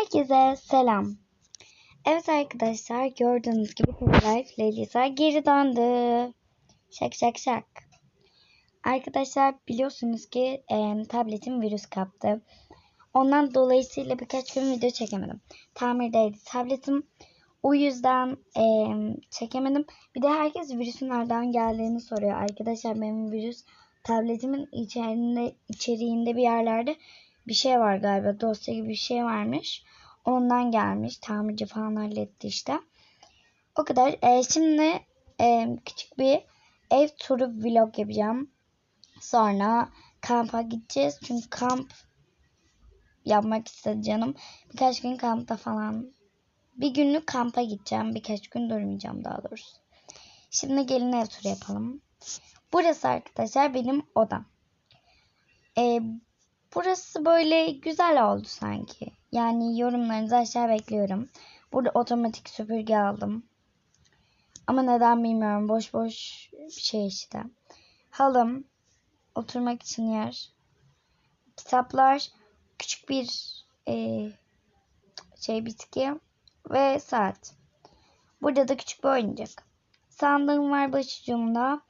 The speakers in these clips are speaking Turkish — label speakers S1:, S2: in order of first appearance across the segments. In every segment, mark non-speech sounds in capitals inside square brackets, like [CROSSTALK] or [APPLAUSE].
S1: Herkese selam. Evet arkadaşlar gördüğünüz gibi Life Lelisa geri döndü. Şak şak şak. Arkadaşlar biliyorsunuz ki e, tabletim virüs kaptı. Ondan dolayısıyla birkaç gün video çekemedim. Tamirdeydi tabletim. O yüzden e, çekemedim. Bir de herkes virüsün nereden geldiğini soruyor. Arkadaşlar benim virüs tabletimin içerisinde, içeriğinde bir yerlerde bir şey var galiba. Dosya gibi bir şey varmış. Ondan gelmiş. Tamirci falan halletti işte. O kadar. E, şimdi e, küçük bir ev turu vlog yapacağım. Sonra kampa gideceğiz. Çünkü kamp yapmak istedi canım. Birkaç gün kampta falan. Bir günlük kampa gideceğim. Birkaç gün durmayacağım daha doğrusu. Şimdi gelin ev turu yapalım. Burası arkadaşlar benim odam. Ee, burası böyle güzel oldu sanki. Yani yorumlarınızı aşağı bekliyorum. Burada otomatik süpürge aldım. Ama neden bilmiyorum. Boş boş bir şey işte. Halım. Oturmak için yer. Kitaplar. Küçük bir e, şey bitki. Ve saat. Burada da küçük bir oyuncak. Sandığım var başucumda.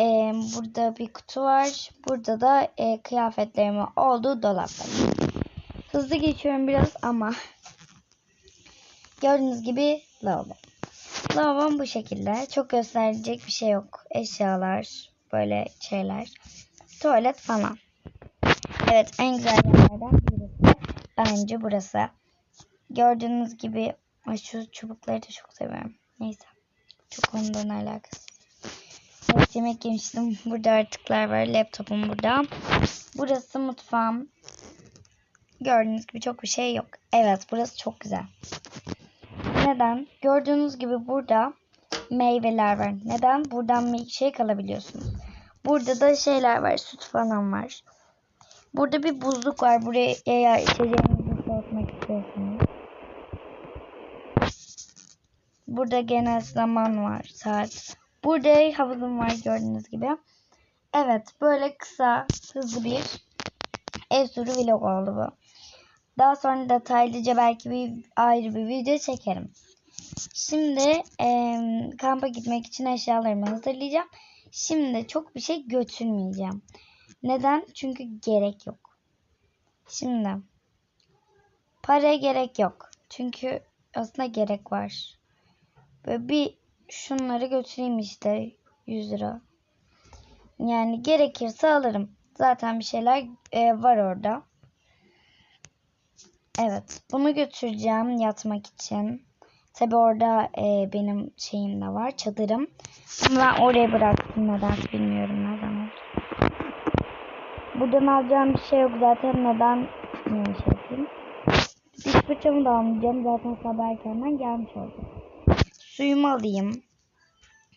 S1: Ee, burada bir kutu var. Burada da e, kıyafetlerimin olduğu dolap var. Hızlı geçiyorum biraz ama gördüğünüz gibi lavabo. Lavabom bu şekilde. Çok gösterecek bir şey yok. Eşyalar, böyle şeyler. Tuvalet falan. Evet en güzel yerlerden birisi. Bence burası. Gördüğünüz gibi şu çubukları da çok seviyorum. Neyse. Çok ondan alakası. Evet yemek yemiştim. Burada artıklar var. Laptopum burada. Burası mutfağım. Gördüğünüz gibi çok bir şey yok. Evet burası çok güzel. Neden? Gördüğünüz gibi burada meyveler var. Neden? Buradan milkshake alabiliyorsunuz. Burada da şeyler var. Süt falan var. Burada bir buzluk var. Buraya eğer içeceğinizi soğutmak istiyorsanız. Burada genel zaman var. Saat. Burada havuzum var gördüğünüz gibi. Evet böyle kısa hızlı bir ev turu vlog oldu bu. Daha sonra detaylıca belki bir ayrı bir video çekerim. Şimdi e, kampa gitmek için eşyalarımı hazırlayacağım. Şimdi çok bir şey götürmeyeceğim. Neden? Çünkü gerek yok. Şimdi paraya gerek yok. Çünkü aslında gerek var. Böyle bir şunları götüreyim işte 100 lira. Yani gerekirse alırım. Zaten bir şeyler e, var orada. Evet. Bunu götüreceğim yatmak için. Tabi orada e, benim şeyim de var. Çadırım. Ama ben oraya bıraktım. Neden bilmiyorum neden oldu. Buradan alacağım bir şey yok. Zaten neden ne şey yapayım. Diş fırçamı da almayacağım. Zaten sabah erkenden gelmiş oldu. Suyumu alayım.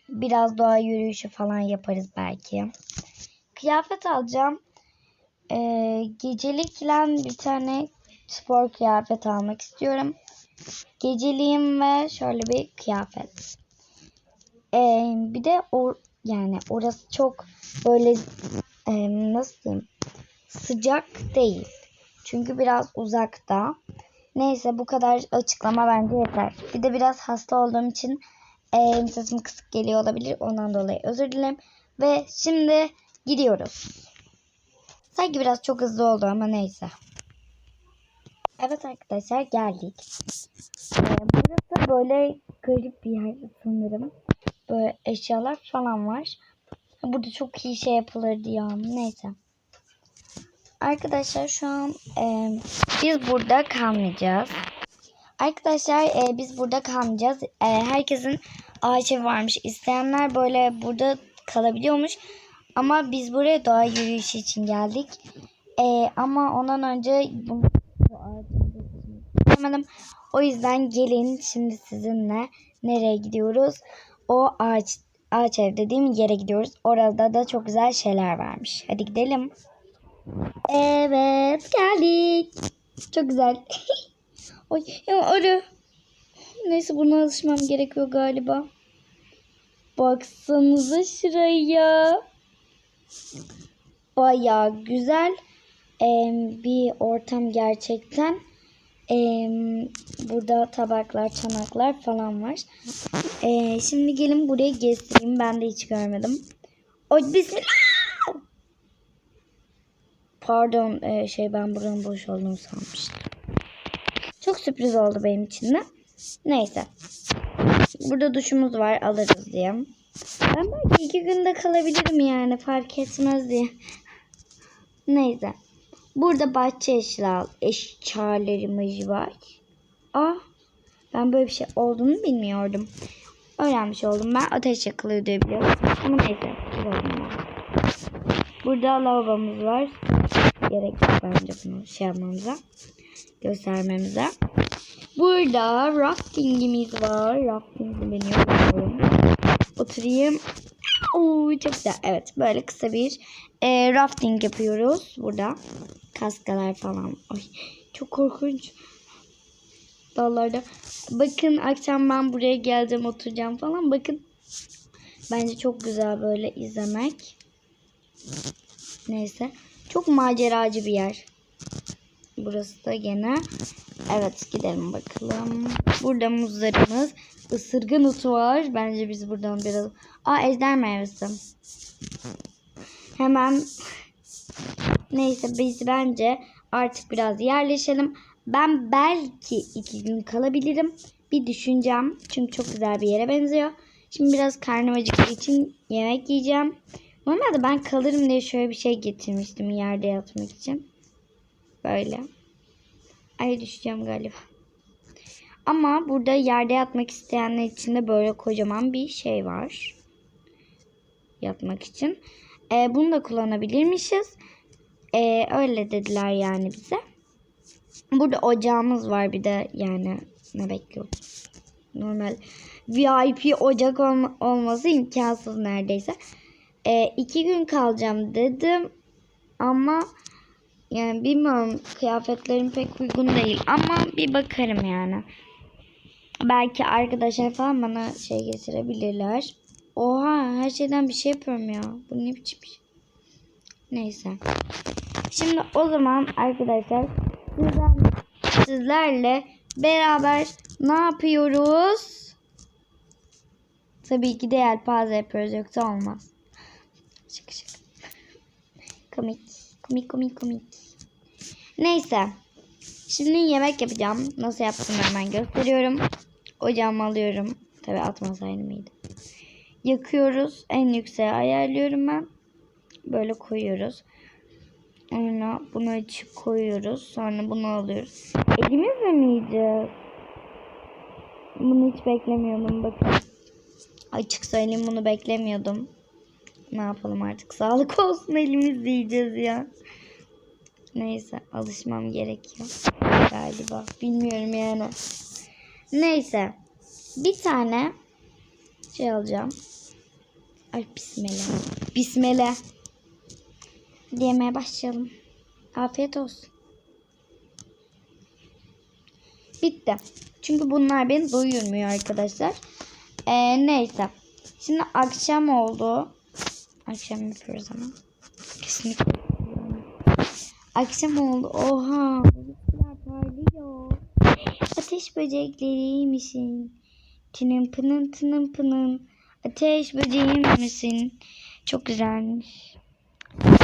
S1: Biraz doğa yürüyüşü falan yaparız belki. Kıyafet alacağım. Ee, gecelik falan bir tane spor kıyafet almak istiyorum. Geceliğim ve şöyle bir kıyafet. Ee, bir de o yani orası çok böyle e, nasıl diyeyim sıcak değil. Çünkü biraz uzakta. Neyse bu kadar açıklama bence yeter. Bir de biraz hasta olduğum için e, sesim kısık geliyor olabilir. Ondan dolayı özür dilerim. Ve şimdi gidiyoruz. Sanki biraz çok hızlı oldu ama neyse. Evet arkadaşlar geldik. Ee, burası böyle garip bir yer sanırım. Böyle eşyalar falan var. Burada çok iyi şey yapılırdı ya. Neyse. Arkadaşlar şu an e, biz burada kalmayacağız. Arkadaşlar e, biz burada kalmayacağız. E, herkesin ağaç evi varmış. İsteyenler böyle burada kalabiliyormuş. Ama biz buraya doğa yürüyüşü için geldik. E, ama ondan önce O yüzden gelin şimdi sizinle nereye gidiyoruz? O ağaç ağaç ev dediğim yere gidiyoruz. Orada da çok güzel şeyler varmış. Hadi gidelim. Evet geldik. Çok güzel. [LAUGHS] Oy ya arı. Neyse buna alışmam gerekiyor galiba. Baksanıza şuraya. Baya güzel ee, bir ortam gerçekten. Ee, burada tabaklar, çanaklar falan var. Ee, şimdi gelin buraya gezdireyim. Ben de hiç görmedim. Oy bismillah. Pardon ee, şey ben buranın boş olduğunu sanmıştım. Çok sürpriz oldu benim için de. Neyse. Burada duşumuz var alırız diye. Ben belki iki günde kalabilirim yani fark etmez diye. Neyse. Burada bahçe eşya, eşyalarımız var. Ah ben böyle bir şey olduğunu bilmiyordum. Öğrenmiş oldum. Ben ateş yakılıyor diye biliyorum. Ama neyse. bunlar. Burada lavabomuz var. Gerek yok bence bunu şey yapmamıza. Göstermemize. Burada raftingimiz var. Rafting beni yapıyorum. Oturayım. Oo, çok güzel. Evet böyle kısa bir e, rafting yapıyoruz burada. Kaskalar falan. Ay, çok korkunç. Dallarda. Bakın akşam ben buraya geleceğim oturacağım falan. Bakın. Bence çok güzel böyle izlemek. Neyse. Çok maceracı bir yer. Burası da gene. Evet gidelim bakalım. Burada muzlarımız. Isırgan otu var. Bence biz buradan biraz... Aa ejder meyvesi. Hemen neyse biz bence artık biraz yerleşelim. Ben belki iki gün kalabilirim. Bir düşüneceğim. Çünkü çok güzel bir yere benziyor. Şimdi biraz karnım acıktığı için yemek yiyeceğim. Normalde ben kalırım diye şöyle bir şey getirmiştim yerde yatmak için. Böyle. Ay düşeceğim galiba. Ama burada yerde yatmak isteyenler için de böyle kocaman bir şey var. Yatmak için. Ee, bunu da kullanabilirmişiz. Ee, öyle dediler yani bize. Burada ocağımız var bir de yani ne bekliyoruz. Normal VIP ocak olma, olması imkansız neredeyse. Ee, iki gün kalacağım dedim. Ama yani bilmiyorum kıyafetlerim pek uygun değil. Ama bir bakarım yani. Belki arkadaşlar falan bana şey getirebilirler. Oha her şeyden bir şey yapıyorum ya. Bu ne biçim şey? Neyse. Şimdi o zaman arkadaşlar sizler, sizlerle beraber ne yapıyoruz? Tabii ki de yelpaze yapıyoruz yoksa olmaz. Şaka şaka. Komik. Komik komik komik. Neyse. Şimdi yemek yapacağım. Nasıl yaptığımı hemen gösteriyorum. Ocağımı alıyorum. Tabii atmasaydım iyiydi. Yakıyoruz. En yükseğe ayarlıyorum ben. Böyle koyuyoruz. Sonra bunu açıp koyuyoruz. Sonra bunu alıyoruz. Elimizle mi yiyeceğiz? Bunu hiç beklemiyordum. Bakın. Açık söyleyeyim bunu beklemiyordum. Ne yapalım artık. Sağlık [LAUGHS] olsun elimizle yiyeceğiz ya. Neyse alışmam gerekiyor. Galiba. Bilmiyorum yani. Neyse. Bir tane şey alacağım. Ay bismillah. Bismillah. Yemeye başlayalım. Afiyet olsun. Bitti. Çünkü bunlar beni doyurmuyor arkadaşlar. Ee, neyse. Şimdi akşam oldu. Akşam yapıyoruz ama. Kesinlikle. Akşam oldu. Oha. Bulutlar parlıyor. Ateş böcekleri misin? Tının pının tının pının. Ateş böceğim misin? Çok güzelmiş.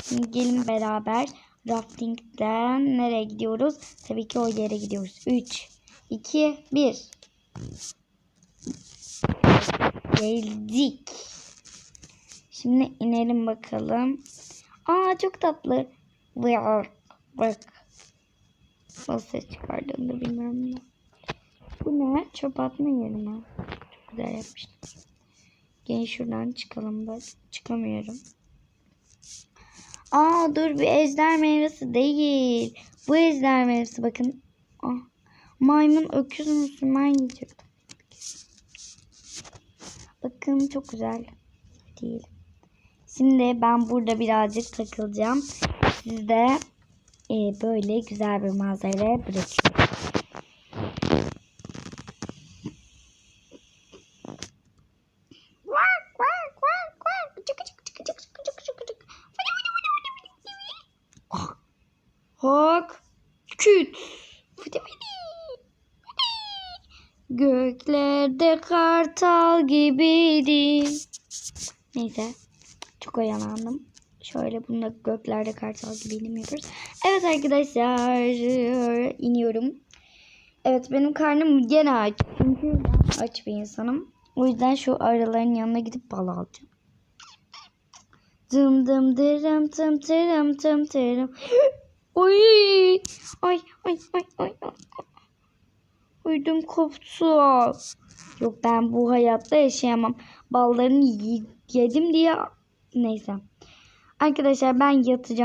S1: Şimdi gelin beraber raftingden nereye gidiyoruz? Tabii ki o yere gidiyoruz. 3, 2, 1. Geldik. Şimdi inelim bakalım. Aa çok tatlı. Bak. Bak. Nasıl çıkardığını da bilmiyorum da. Bu ne? Çöp atma yeri mi? Çok güzel yapmışlar. Gel şuradan çıkalım bak. Çıkamıyorum. Aa dur bir ejder meyvesi değil. Bu ejder meyvesi bakın. Ah, maymun öküz müsün? Ben yiyecektim. Bakın çok güzel. Değil. Şimdi ben burada birazcık takılacağım. Siz de e, böyle güzel bir manzara bırakıyorum. Hak. Küt. Göklerde kartal gibiydim. Neyse. Çok oyalandım. Şöyle bunu da göklerde kartal gibiydim yapıyoruz. Evet arkadaşlar. iniyorum. Evet benim karnım gene aç. Çünkü ben aç bir insanım. O yüzden şu arıların yanına gidip bal alacağım. Dım dım dırım tım tırım tım tırım. [GASPS] Oy! Ay ay ay ay. ay. Uydum koptu. Yok ben bu hayatta yaşayamam. Ballarını yedim diye neyse. Arkadaşlar ben yatacağım.